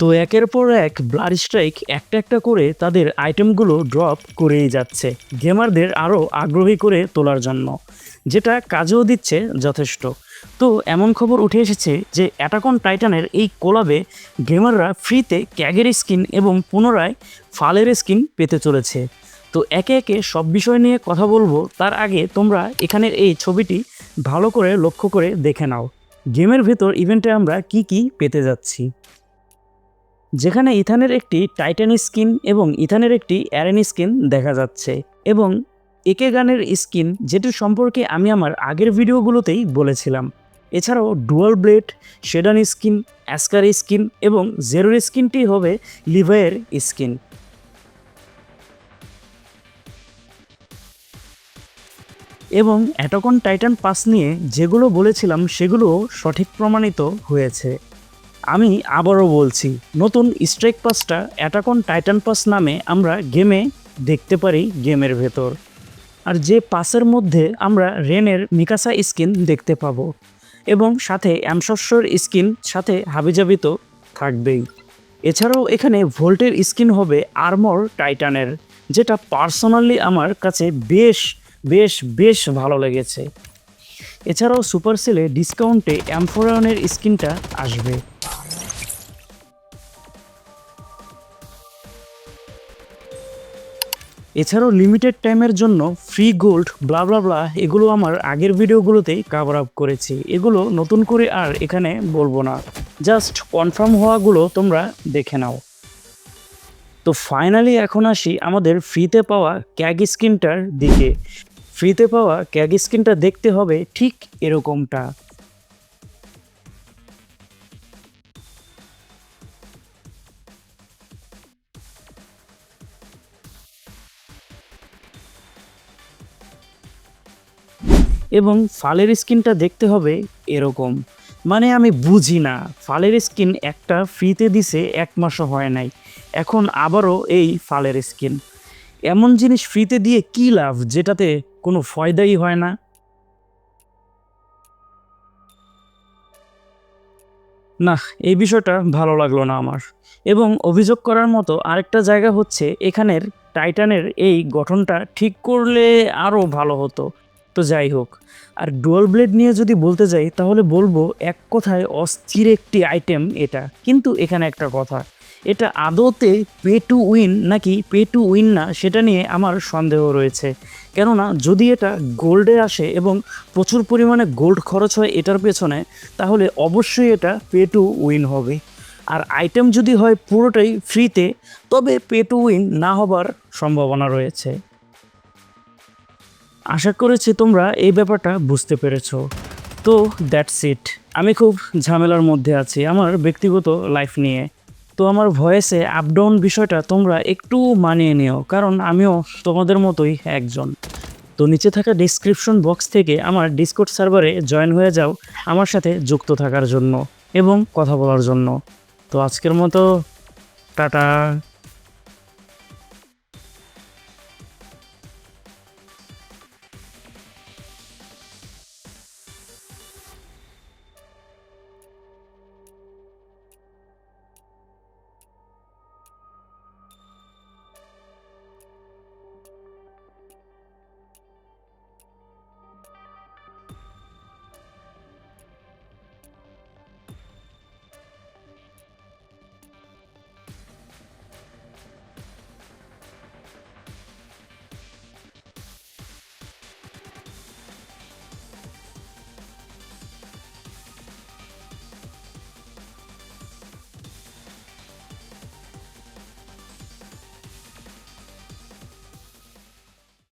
তো একের পর এক ব্লাড স্ট্রাইক একটা একটা করে তাদের আইটেমগুলো ড্রপ করেই যাচ্ছে। গেমারদের আরও আগ্রহী করে তোলার জন্য, যেটা কাজেও দিচ্ছে যথেষ্ট। তো এমন খবর উঠে এসেছে যে অ্যাটাকন টাইটানের এই কোলাবে গেমাররা ফ্রিতে ক্যাগের স্কিন এবং পুনরায় ফালের স্কিন পেতে চলেছে। তো একে একে সব বিষয় নিয়ে কথা বলব, তার আগে তোমরা এখানের এই ছবিটি ভালো করে লক্ষ্য করে দেখে নাও। গেমের ভেতর ইভেন্টে আমরা কি কি পেতে যাচ্ছি। যেখানে ইথানের একটি টাইটান স্কিন এবং ইথানের একটি অ্যারেন স্কিন দেখা যাচ্ছে এবং একে গানের স্কিন যেটির সম্পর্কে আমি আমার আগের ভিডিওগুলোতেই বলেছিলাম। এছাড়াও ডুয়াল ব্লেড, শেডান স্কিন, অ্যাস্কার স্কিন এবং জেরোর স্কিনটি হবে লিভাইয়ের স্কিন। এবং অ্যাটাকন টাইটান পাস নিয়ে যেগুলো বলেছিলাম সেগুলো সঠিক প্রমাণিত হয়েছে। আমি আবারও বলছি, নতুন স্ট্রাইক পাসটা অ্যাটাকন টাইটান পাস নামে আমরা গেমে দেখতে পারি গেমের ভেতর। আর যে পাসের মধ্যে আমরা রেনের মিকাসা স্কিন দেখতে পাবো এবং সাথে অ্যামশস্যর স্কিন সাথে হাবিজাবিত থাকবেই। এছাড়াও এখানে ভোল্টের স্কিন হবে আর্মর টাইটানের যেটা পার্সোনালি আমার কাছে বেশ বেশ বেশ ভালো লেগেছে। এছাড়াও সুপার সেলে ডিসকাউন্টে অ্যামফোরানের স্কিনটা আসবে। এছাড়াও লিমিটেড টাইমের জন্য free gold bla bla bla এগুলো আমার আগের ভিডিওগুলোতেই কাভার আপ করেছি। এগুলো নতুন করে আর এখানে বলব না। জাস্ট কনফার্ম হওয়াগুলো তোমরা দেখে নাও। তো ফাইনালি এখন আসি আমাদের ফ্রিতে পাওয়া ক্যাগ স্কিনটার দিকে। ফ্রিতে পাওয়া ক্যাগ স্কিনটা দেখতে হবে ঠিক এরকমটা। এবং ফালের স্কিনটা দেখতে হবে এরকম। মানে আমি বুঝি না, ফালের স্কিন একটা ফ্রিতে দিছে এক মাসও হয় নাই। এখন আবারও এই ফালের স্কিন। এমন জিনিস ফ্রিতে দিয়ে কী লাভ, যেটাতে কোনো ফয়দাই হয় না? না এই বিষয়টা ভালো লাগল না আমার। এবং অভিযোগ করার মতো আরেকটা জায়গা হচ্ছে, এখানের টাইটানের এই গঠনটা ঠিক করলে আরও ভালো হতো। তো যাই হোক। আর ডুয়াল ব্লেড নিয়ে যদি বলতে যাই, তাহলে বলব এক কথায় অস্থির একটি আইটেম এটা। কিন্তু এখানে একটা কথা, এটা আদৌতে পে টু উইন নাকি পে টু উইন না, সেটা নিয়ে আমার সন্দেহ রয়েছে। কেননা যদি এটা গোল্ডে আসে এবং প্রচুর পরিমাণে গোল্ড খরচ হয় এটার পেছনে, তাহলে অবশ্যই এটা পে টু উইন হবে। আর আইটেম যদি হয় পুরোটাই ফ্রিতে তবে পে টু উইন না হবার সম্ভাবনা রয়েছে। আশা করেছি তোমরা এই ব্যাপারটা বুঝতে পেরেছ। তো দ্যাটস ইট আমি খুব ঝামেলার মধ্যে আছি আমার ব্যক্তিগত লাইফ নিয়ে। তো আমার ভয়েসে আপ ডাউন বিষয়টা তোমরা একটু মানিয়ে নিও, কারণ আমিও তোমাদের মতোই একজন। তো নিচে থাকা ডিসক্রিপশন বক্স থেকে আমার ডিসকোড সার্ভারে জয়েন হয়ে যাও আমার সাথে যুক্ত থাকার জন্য এবং কথা বলার জন্য। তো আজকের মতো, টাটা।